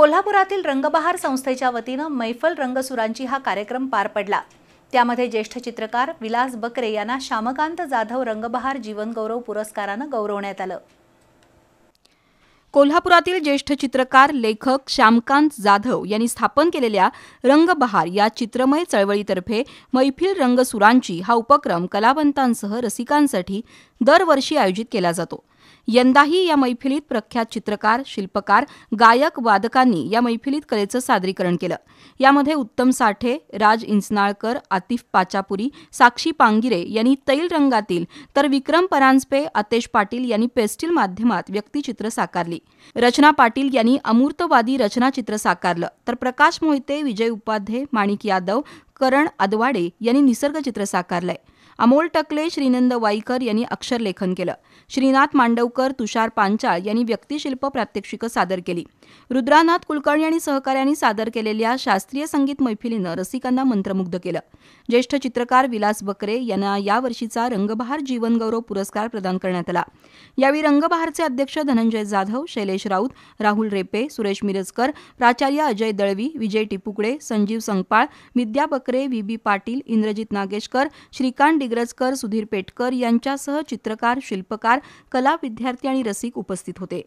कोल्हापुरातील रंगबहार संस्थेच्या वतीनं मैफल रंगसुरांची हा कार्यक्रम पार पडला. त्यामध्ये ज्येष्ठ चित्रकार विलास बकरे यांना श्यामकांत जाधव रंगबहार जीवनगौरव पुरस्कारानं गौरवण्यात आलं. कोल्हापुरातील ज्येष्ठ चित्रकार लेखक श्यामकांत जाधव यांनी स्थापन केलेल्या रंगबहार या चित्रमय चळवळीतर्फे मैफिल रंगसुरांची हा उपक्रम कलावंतांसह रसिकांसाठी दरवर्षी आयोजित केला जातो. यंदाही या मैफिलीत प्रख्यात चित्रकार शिल्पकार गायक वादकांनी या मैफिलीत कलेचं सादरीकरण केलं. यामध्ये उत्तम साठे राज इंचनाळकर आतिफ पाचापुरी साक्षी पांगिरे यांनी तैल रंगातील तर विक्रम परांजपे आतेश पाटील यांनी पेस्टिल माध्यमात व्यक्तिचित्र साकारली. रचना पाटील यांनी अमूर्तवादी रचनाचित्र साकारलं. तर प्रकाश मोहिते विजय उपाध्ये माणिक यादव करण अदवाडे यांनी निसर्गचित्र साकारलंय. अमोल टकले श्रीनंद वाईकर यांनी अक्षरलेखन केलं. श्रीनाथ मांडवकर तुषार पांचाळ यांनी व्यक्तिशिल्प प्रात्यक्षिकं सादर केली. रुद्रानाथ कुलकर्णी आणि सहकाऱ्यांनी सादर केलेल्या शास्त्रीय संगीत मैफिलीनं रसिकांना मंत्रमुग्ध केलं. ज्येष्ठ चित्रकार विलास बकरे यांना यावर्षीचा रंगबहार जीवनगौरव पुरस्कार प्रदान करण्यात आला. यावेळी रंगबहारचे अध्यक्ष धनंजय जाधव शैलेश राऊत राहुल रेपे सुरेश मिरजकर प्राचार्य अजय दळवी विजय टिपुकडे संजीव संगपाळ विद्या बकरे व्ही बी पाटील इंद्रजित नागेशकर श्रीकांत डिग्रजकर सुधीर पेटकर यांच्यासह चित्रकार शिल्पकार कला विद्यार्थी आणि रसिक उपस्थित होते.